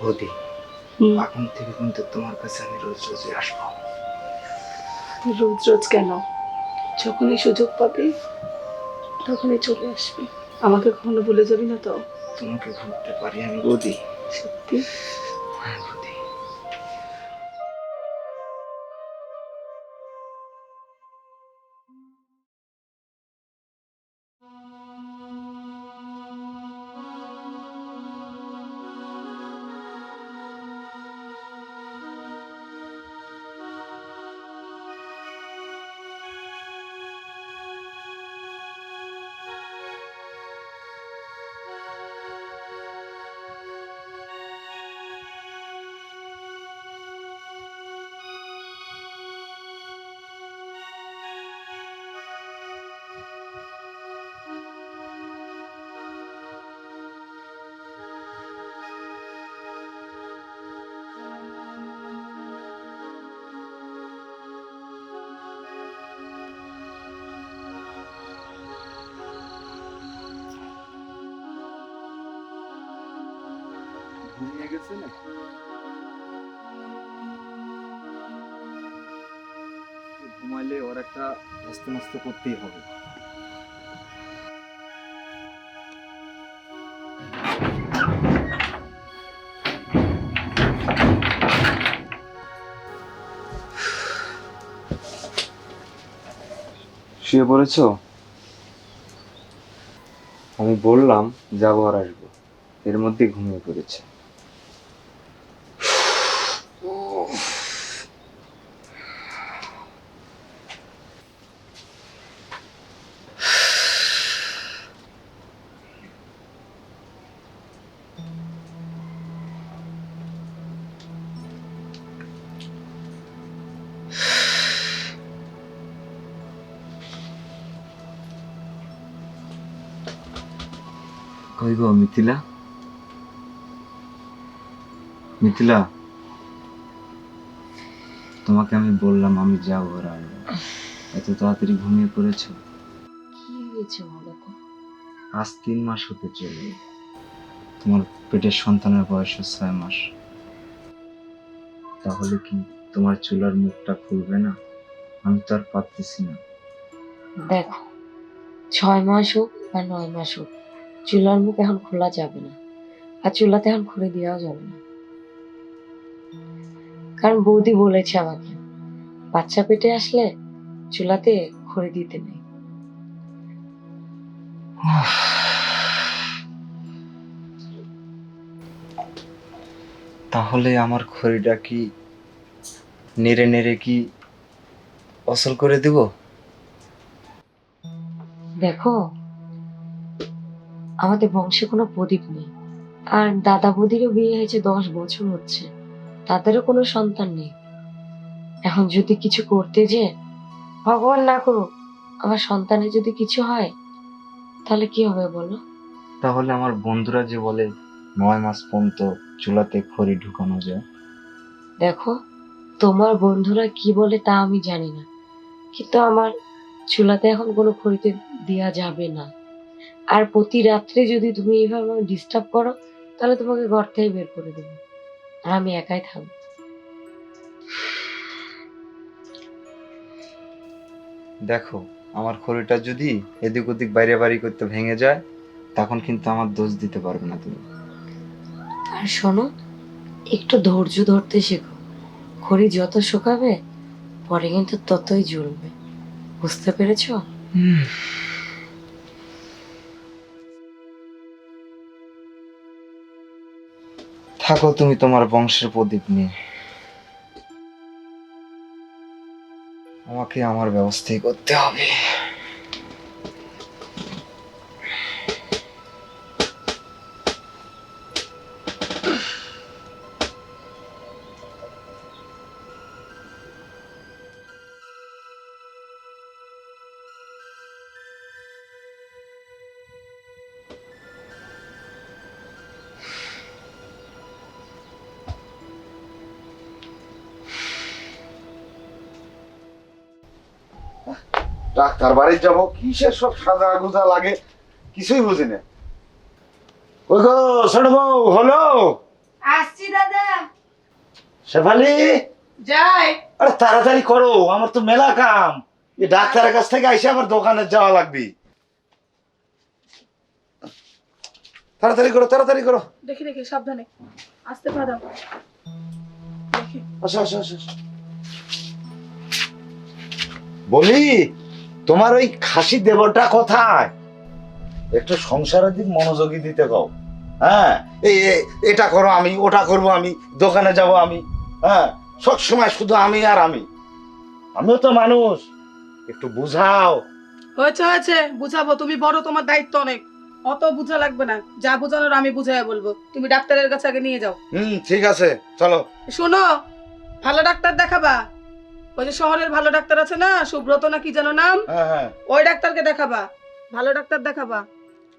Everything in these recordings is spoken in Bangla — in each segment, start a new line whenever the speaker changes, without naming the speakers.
বৌদি এখন থেকে কিন্তু তোমার কাছে আমি রোজ রোজই আসব।
রোজ রোজ কেন? যখনই সুযোগ পাবি তখনই চলে আসবি। আমাকে কখনো ভুলে যাবি না তো?
তোমাকে ভুলতে পারি আমি। বৌদি
সত্যি?
হ্যাঁ বৌদি
ঘুমিয়ে গেছে না? ঘুমাইলে ওর একটা মস্ত মস্ত করতেই হবে। শুয়ে পড়েছো? আমি বললাম, যাব আর আসব। এর মধ্যে ঘুমিয়ে পড়েছে। গো মিথিলা। মিথিলা তোমাকে আমি বললাম আমি যাব আর আসব এত তাড়াতাড়ি ঘুমিয়ে পড়েছো?
কি হয়েছে বলো তো?
আজ তিন মাস হতে চলে তোমার পেটের সন্তানের বয়স ছয় মাস। তাহলে কি তোমার চুলার মুখটা খুলবে না? আমি তো আর পারতেছি না।
দেখো ছয় মাস হোক বা নয় মাস হোক চুলার মুখ এখন খোলা যাবে না আর চুলাতে এখন খুলে দেওয়াও যাবে না। কারণ বৌদি বলেছে আমাকে বাচ্চা পেটে আসলে চুলাতে খড়ি দিতে নেই।
তাহলে আমার খড়িটা কি নেড়ে নেড়ে কি অসল করে দেব?
দেখো আমাদের বংশে কোনো প্রদীপ নেই। আর দাদা বৌদিরও বিয়ে হয়েছে দশ বছর হচ্ছে। তাদেরও কোনো সন্তান নেই। এখন যদি কিছু করতে যে ভগবান না করুক আমার সন্তানের যদি কিছু হয় তাহলে কি হবে বলো?
তাহলে আমার বন্ধুরা যে বলে নয় মাস পর্যন্ত চুলাতে খড়ি ঢুকানো যায়।
দেখো তোমার বন্ধুরা কি বলে তা আমি জানি না। কিন্তু আমার চুলাতে এখন কোনো খড়িতে দেওয়া যাবে না। আর প্রতি রাত্রে যদি তুমি এইভাবে ডিস্টার্ব করো তাহলে তোমাকে ঘর থেকে বের করে দেবো। আর আমি একাই থাকব।
দেখো আমার খড়িটা যদি এদিক ওদিক বাইরে বাড়ি করতে ভেঙে যায় তখন কিন্তু আমার দোষ দিতে পারবে না তুমি।
আর শোনো একটু ধৈর্য ধরতে শেখো। খড়ি যত শুকাবে পরে কিন্তু ততই জ্বলবে। বুঝতে পেরেছ?
থাকো তুমি তোমার বংশের প্রদীপ নিয়ে। আমাকে আমার ব্যবস্থাই করতে হবে।
ডাক্তার বাড়ি যাব কিসের সব সাজা গুজা লাগে? কিছুই বুঝি না। ওই গো ছোট বউ হলো?
আসছি দাদা।
শেফালি?
যাই।
আরে তাড়াতাড়ি করো আমার তো মেলা কাম। এই ডাক্তারের কাছ থেকে আইসে আমার দোকানে যাওয়া লাগবে। তাড়াতাড়ি করো তাড়াতাড়ি করো।
দেখি দেখি সাবধানে। আসতে পারো।
আসো আসো আসো। বলি তোমার ওই খাসি দেবরটা কোথায়? একটু সংসারের দিক মনোযোগী দিতে কও। হ্যাঁ এটা করো আমি ওটা করব আমি দোকানে যাব আমি হ্যাঁ সব সময় শুধু আমি আর আমি। আমিও তো মানুষ একটু বুঝাও।
হয়েছে হয়েছে বুঝাবো তুমি বড় তোমার দায়িত্ব অনেক। অত বুঝা লাগবে না যা বোঝানোর আমি বুঝাই বলব। তুমি ডাক্তারের কাছে আগে নিয়ে যাও।
হুম ঠিক আছে চলো।
শোনো ভালো ডাক্তার দেখাবা। ওই যে শহরের ভালো ডাক্তার আছে না? সুব্রত না কি যেন নাম?
হ্যাঁ হ্যাঁ।
ওই ডাক্তারকে দেখাবা। ভালো ডাক্তার দেখাবা।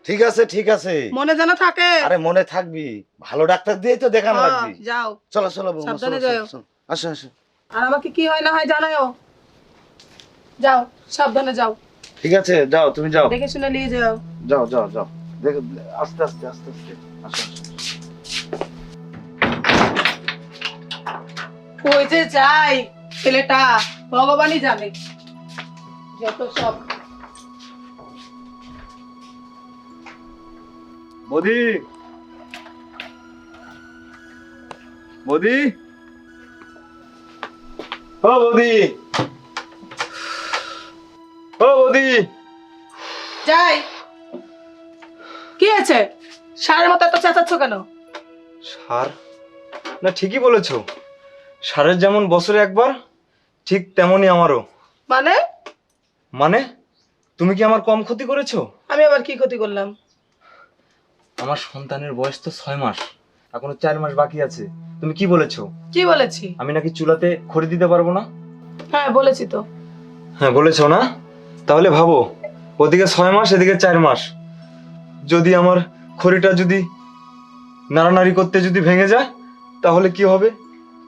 ঠিক আছে ঠিক আছে।
মনে যেন থাকে।
আরে মনে থাকবি। ভালো ডাক্তার দিয়েই তো দেখানো
হ্যাঁ,
লাগবে।
যাও।
চলো চলো
সাবধানে যাও।
আসো আসো।
আর আমাকে কি হয় না হয় জানাও যাও সাবধানে যাও।
ঠিক আছে যাও তুমি যাও।
দেখে শুনে নিয়ে যাও।
যাও যাও যাও। দেখো আস্তে আস্তে আস্তে আস্তে। আসো আসো।
ওই যে যাই। ছেলেটা ভগবানই জানে যত সব।
মোদি মোদি ও মোদি ও মোদি
যাই। কি আছে সারের মতো এত চেঁচাচ্ছ কেন?
সার? না ঠিকই বলেছ। সারের যেমন বছরে একবার ঠিক তেমনই আমারও।
মানে?
মানে? তুমি কি আমার কম ক্ষতি করেছ?
আমি আবার কি ক্ষতি করলাম?
আমার সন্তানের বয়স তো ছয় মাস এখনও চার মাস বাকি আছে। তুমি কি বলেছ?
কি বলেছি?
আমি নাকি চুলাতে খড়ি দিতে পারব না?
হ্যাঁ বলেছি তো।
হ্যাঁ বলেছ না? তাহলে ভাবো ওদিকে ছয় মাস এদিকে চার মাস। যদি আমার খড়িটা যদি নাড়ানাড়ি করতে যদি ভেঙে যায় তাহলে কি হবে?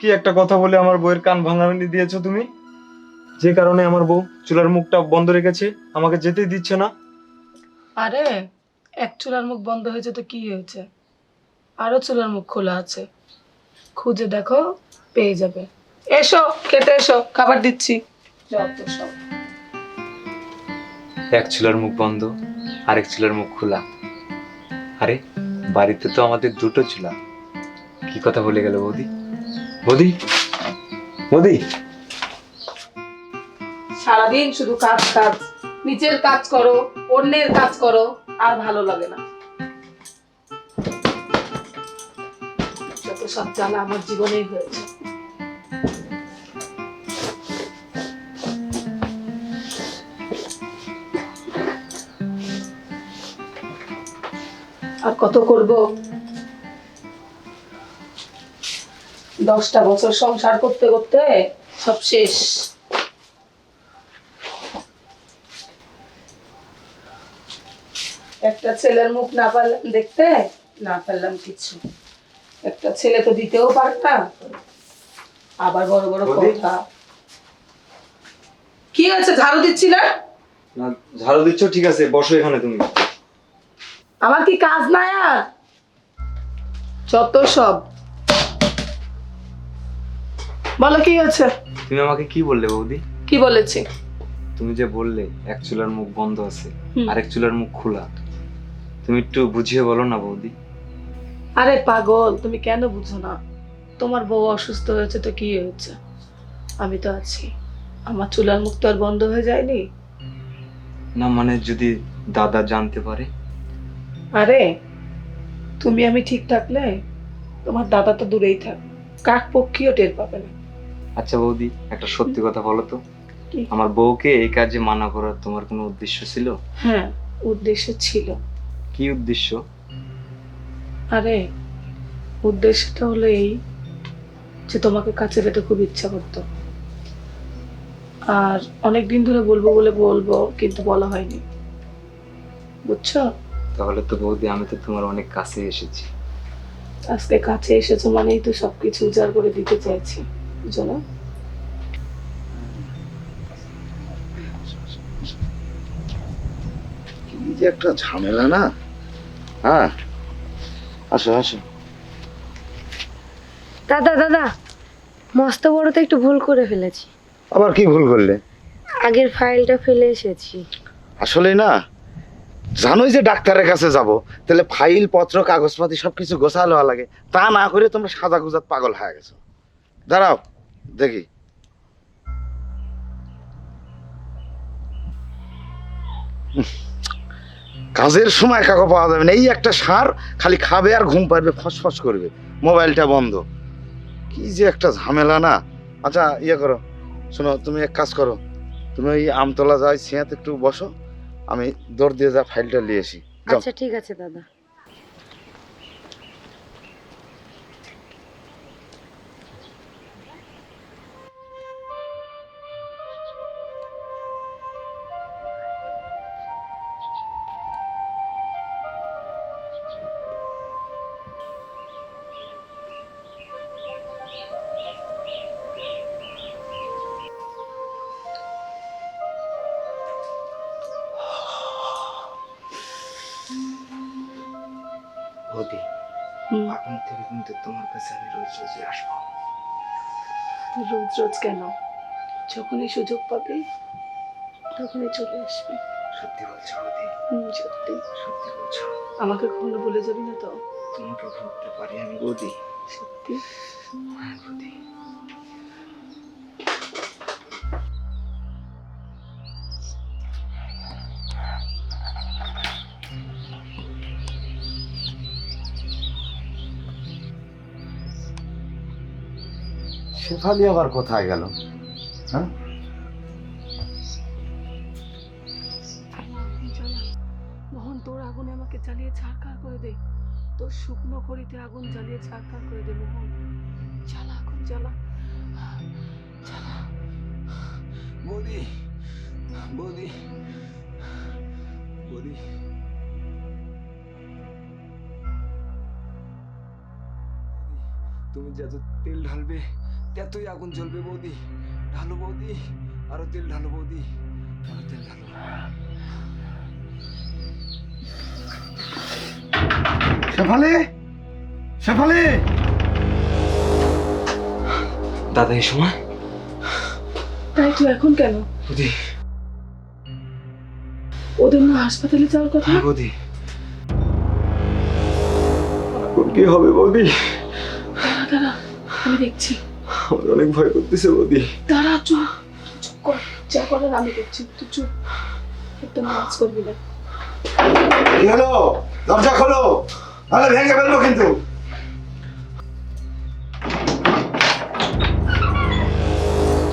কি একটা কথা বলে আমার বউয়ের কান ভাঙানি দিয়েছ তুমি? যে কারণে আমার বউ চুলার মুখটা বন্ধ রেখেছে আমাকে যেতেই দিচ্ছে না।
আরে এক চুলার মুখ বন্ধ হয়েছে তো কি হয়েছে? আরও চুলার মুখ খোলা আছে। খুঁজে দেখো পেয়ে যাবে। এসো খেতে এসো খাবার দিচ্ছি। সব।
এক চুলার মুখ বন্ধ আরেক চুলার মুখ খোলা। আরে বাড়িতে তো আমাদের দুটো চুলা। কি কথা বলে গেল বৌদি? বৌদি? বৌদি?
সারাদিন শুধু কাজ কাজ। নিচের কাজ করো, অন্যের কাজ করো, আর ভালো লাগে না। যত সব জ্বালা আমার জীবনেই হয়েছে। আর কত করব? দশটা বছর সংসার করতে করতে সব শেষ। একটা ছেলের মুখ না পারলাম দেখতে না পারলাম কিছু। একটা ছেলে তো দিতেও পারে না আবার বড় বড়? কথা। কি হয়েছে? ঝাড়ু দিচ্ছি না
ঝাড়ু দিচ্ছ ঠিক আছে বসো এখানে তুমি।
আমার কি কাজ নাই আর? যত সব। বলো কি হয়েছে?
তুমি আমাকে কি বললে বৌদি?
কি বলেছি?
তুমি যে বললে এক চুলার মুখ বন্ধ আছে
আর
এক চুলার মুখ খোলা। তুমি একটু বুঝিয়ে বলো না বৌদি।
আরে পাগল তুমি কেন বুঝো না? তোমার বউ অসুস্থ হয়েছে তো কি হয়েছে? আমি তো আছি। আমার চুলার মুখ তো আর বন্ধ হয়ে যায়নি।
না মানে যদি দাদা জানতে পারে?
আরে তুমি আমি ঠিক থাকলে তোমার দাদা তো দূরেই থাক। কাক পক্ষীও টের পাবে না।
আচ্ছা বৌদি একটা সত্যি কথা বলো তো। আমার বউকে এই কাজে মানা করার তোমার কোনো উদ্দেশ্য ছিল?
হ্যাঁ উদ্দেশ্য ছিল।
কি উদ্দেশ্য?
আরে উদ্দেশ্যটা হলো এই যে তোমাকে কাছে পেতে খুব ইচ্ছা করতো। আর অনেক দিন ধরে বলব বলে বলব কিন্তু বলা হয়নি। বুঝছ?
তাহলে তো বৌদি আমি তো তোমার অনেক কাছে এসেছি।
আজকে কাছে এসেছ মানেই তো সবকিছু উজাড় করে দিতে চাইছি। বুঝো না
কি যে একটা ঝামেলা না? হ্যাঁ। আসো আসো।
দাদা দাদা মস্ত বড় তো একটু ভুল করে ফেলেছি।
আবার কি ভুল করলে?
আগের ফাইলটা ফেলে এসেছি।
আসলে না জানোই যে ডাক্তারের কাছে যাব তাহলে ফাইল পত্র কাগজপাতি সব কিছু গোছালো লাগে। তা না করে তোমরা সাদা গুজাত পাগল হয়ে গেছো। দাঁড়াও। দেখি। কাজের সময় কাকো পাওয়া যাবে না। এই একটা সার খালি খাবে আর ঘুম পারবে ফসফস করবে। মোবাইলটা বন্ধ। কি যে একটা ঝামেলা না? আচ্ছা ইয়ে করো। শোনো, তুমি এক কাজ করো। তুমি ওই আমতলা যাই সিঁয়াতে একটু বসো। আমি দৌড় দিয়ে যা ফাইলটা নিয়ে আসি।
আচ্ছা ঠিক আছে, দাদা।
কিন্তু তোমার কাছে আমি রোজ রোজই আসব।
রোজ রোজ কেন? যখনই সুযোগ পাবে তখনই চলে আসবে।
সত্যি বলছো
সত্যি।
সত্যি বলছো?
আমাকে কখনো বলে যাবি না তো?
তোমাকে ভুলতে পারি আমি বৌদি
সত্যি।
হ্যাঁ
শেফালি আবার কোথায় গেল? হ্যাঁ।
মোহন তোর আগুনে আমাকে জ্বালিয়ে করে দে। তোর শুকনো খড়িতে আগুন জ্বালিয়ে ছাড়খাড় করে দে মোহন। জ্বালা আগুন জ্বালা। জ্বালা।
বৌদি বৌদি বৌদি তুমি যত তেল ঢালবে ততই আগুন জ্বলবে বৌদি ঢালো বৌদি আরও তেল ঢালো বৌদি আরও তেল ঢালো
শেফালি শেফালি
দাদা এই সময়
তাই তুই এখন কেন?
বৌদি
ওদের না হাসপাতালে যাওয়ার কথা?
হ্যাঁ বৌদি। এখন কি হবে বৌদি?
দাঁড়া দাঁড়া আমি দেখছি।
আমার অনেক ভয় করতেছে বৌদি।
দাঁড়া চুপ চুপ কর। যা করার আমি দেখছি তুই চুপ। একদম নাচ করবি না।
কি হলো? দরজা খোলো। তাহলে ভেঙে ফেলব কিন্তু।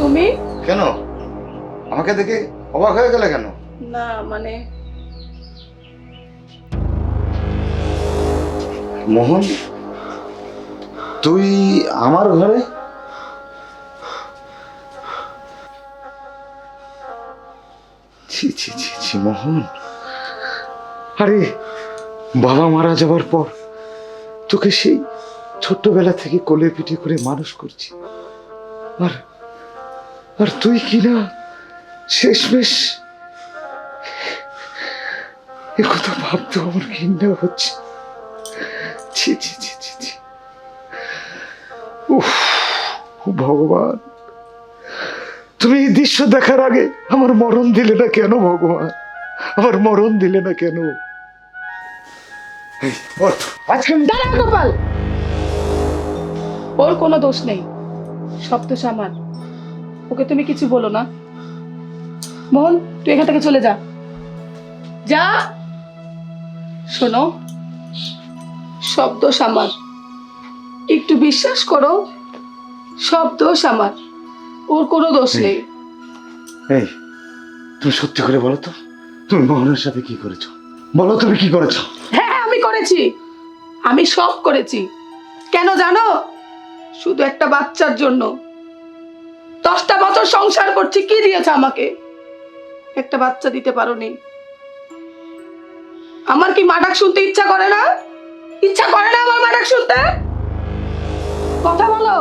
তুমি?
কেন? আমাকে দেখে অবাক হয়ে গেলে কেন?
না মানে?
মোহন তুই আমার ঘরে? ছি ছি ছি, মোহন। আরে, বাবা মারা যাওয়ার পর তোকে সেই ছোট্টবেলা থেকে কোলে পিঠে করে মানুষ করছি। আর আর তুই কি না শেষমেশ এ কথা ভাবতে আমার ঘৃণা হচ্ছে। ছি ছি ছি ছি ছি। উফ ভগবান। তুমি এই দৃশ্য দেখার আগে আমার মরণ দিলে না কেন ভগবান? আমার মরণ দিলে না কেন?
দাঁড়া গোপাল। ওর কোনো দোষ নেই। সব দোষ আমার। ওকে তুমি কিছু বলো না। মোহন, তুই এখান থেকে চলে যা। যা। শোনো, সব দোষ আমার। একটু বিশ্বাস করো, সব দোষ আমার। ওর কোনো দোষ নেই।
এই তুমি সত্যি করে বলো তো তুমি মোহনের সাথে কি করেছ? বলো তুমি কি করেছ?
হ্যাঁ আমি করেছি। আমি সব করেছি। কেন জানো? শুধু একটা বাচ্চার জন্য। দশটা বছর সংসার করছি কি দিয়েছে আমাকে? একটা বাচ্চা দিতে পারোনি। আমার কি মাডাক শুনতে ইচ্ছা করে না? ইচ্ছা করে না আমার মাডাক শুনতে? কথা বলো।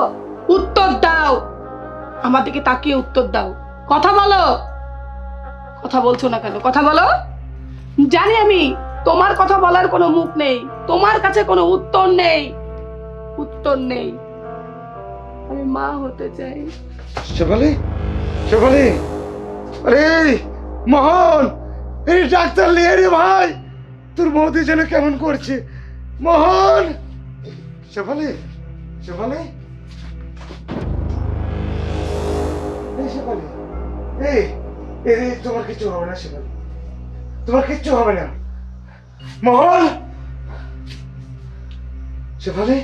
উত্তর দাও। আমার দিকে তাকিয়ে উত্তর দাও। কথা বলো। কথা বলছো না কেন? কথা বলো। জানি আমি, তোমার কথা বলার কোনো মুখ নেই। তোমার কাছে কোনো উত্তর নেই। উত্তর নেই। আমি মা হতে চাই।
শেফালি? শেফালি? আরে, মোহন! এই ডাক্তার নিয়ে রে ভাই। তোর বৌদি যেন কেমন করছে। মোহন! শেফালি? শেফালি? শেফালি? এই এই তোমার কিচ্ছু হবে না শেফালি। তোমার কিচ্ছু হবে না। মোহন শেফালি?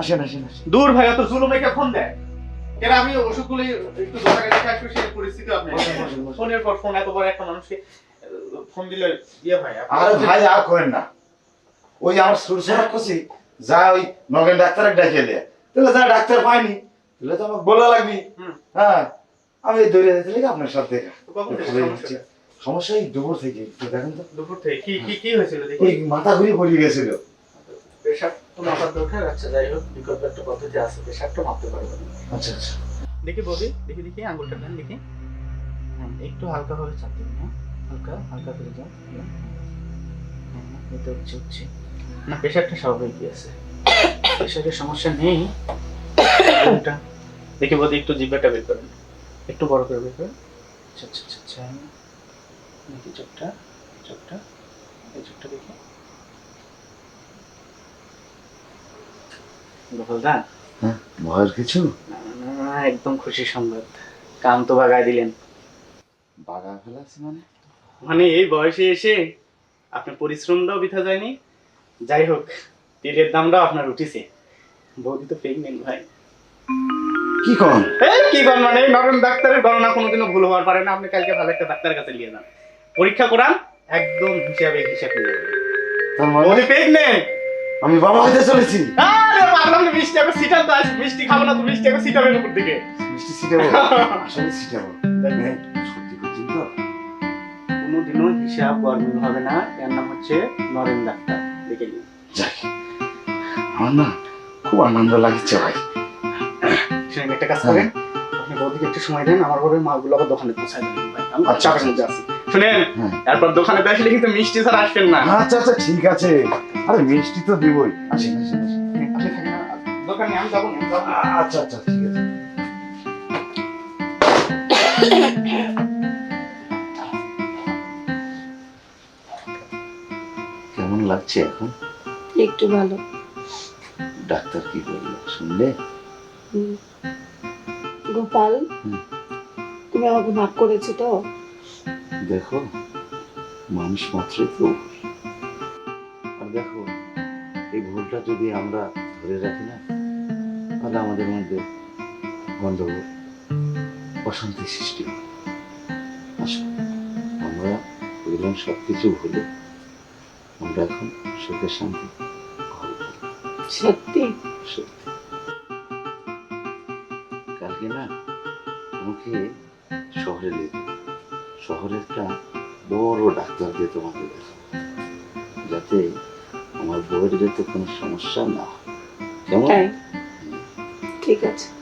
আসেন আসেন
দূর ভাইয়া তো জুলুম রেখে ফোন দেয় এরা আমি ওষুধগুলি একটু দোকানে দেখে আসব সেই পরিস্থিতি আপনি। ফোনের পর ফোন এত বড় একটা মানুষকে ফোন দিলে ইয়ে ভাই
আরে ভাই আর করেন না। ওই আমার সুরসরা খুশি যা ওই নগেন ডাক্তার ডাকে দেয় তাহলে যা ডাক্তার পাইনি তাহলে তো আমাকে বলা লাগবি হ্যাঁ আমি এই দৌড়ে যেতে লেগে আপনার সাথে
কখন সমস্যা?
এই দুপুর থেকে দেখেন তো
দুপুর থেকে কি কি কি হয়েছিল দেখি
ওই মাথা ঘুরিয়ে পড়িয়ে গেছিল
প্রেশার তো মাপার দরকার আচ্ছা যাই হোক বিকল্প একটা পদ্ধতি আছে প্রেশারটা মাপতে
আচ্ছা আচ্ছা
দেখি ববি দেখি দেখি আঙ্গুলটা দেন দেখি হ্যাঁ একটু হালকা ভাবে চাপ দিন হ্যাঁ হালকা হালকা করে যাও হ্যাঁ হ্যাঁ, এটা হচ্ছে হচ্ছে না প্রেশারটা স্বাভাবিকই আছে। প্রেশারের সমস্যা নেই। এটা দেখি বদি একটু জিব্বাটা বের করেন। একটু বড় করে বের করেন। আচ্ছা আচ্ছা আচ্ছা আচ্ছা। দেখি চোখটা চোখটা এই চোখটা দেখি। গোপালদা?
হ্যাঁ ভয়ের কিছু?
না, না, না, একদম খুশি সংবাদ। কাম তো বাগায় দিলেন।
বাগা ফেলাছি মানে?
মানে এই বয়সে এসে আপনার পরিশ্রমটাও বৃথা যায়নি? যাই হোক তেলের দামটাও আপনার উঠেছে। বৌদি তো প্রেগনেন্ট ভাই।
কি কন?
এই কি কর মানে নরম ডাক্তারের গণনা কোনোদিনও ভুল হওয়ার পারে না। আপনি কালকে ভালো একটা ডাক্তারের কাছে নিয়ে যান। পরীক্ষা করান একদম হিসাবে হিসাব নিয়ে
মানে?
বৌদি প্রেগনেন্ট
আমি বাবা হইতে চলেছি।
আরে পাগলাম না মিষ্টি এখন সিটার তো আছে মিষ্টি খাব না তো মিষ্টি এখন সিটাবেন উপর দিকে
মিষ্টি আসলে সত্যি তো।
কোনোদিনও হিসাব গরমিল হবে না। এর নাম হচ্ছে নরেন ডাক্তার।
আমার না খুব আনন্দ লাগছে ভাই।
শুনেন একটা কাজ করেন আপনি বৌদিকে একটু সময় দেন আমার ঘরে মালগুলো আবার দোকানে পৌঁছায় ভাই। আমি
আচ্ছা,
চাপের মধ্যে আছি। শুনেন
হ্যাঁ।
তারপর দোকানে আসলে কিন্তু মিষ্টি ছাড়া আসবেন না।
আচ্ছা আচ্ছা ঠিক আছে। আরে মিষ্টি তো দিবই। আসেন আসেন আসেন।
দোকানে আমি যাব।
আচ্ছা আচ্ছা ঠিক আছে। লাগছে এখন?
একটু ভালো।
ডাক্তার কি বলল শুনলে?
গোপাল তুমি আমাকে ভাগ করেছ তো?
দেখো মানুষ মাত্রই তো আর দেখো এই ভুলটা যদি আমরা ধরে রাখি না তাহলে আমাদের মধ্যে গন্ডগোল অশান্তি সৃষ্টি আসো আমরা বললাম সব কিছু ভুলে আমরা এখন সুখে শান্তি
সত্যি?
সত্যি। কালকে না তোমাকে শহরে নিয়ে। শহরে একটা বড় ডাক্তার দিয়ে তোমাকে দেখো যাতে আমার বউয়ের যাতে কোনো সমস্যা না হয়। কেমন?
ঠিক আছে।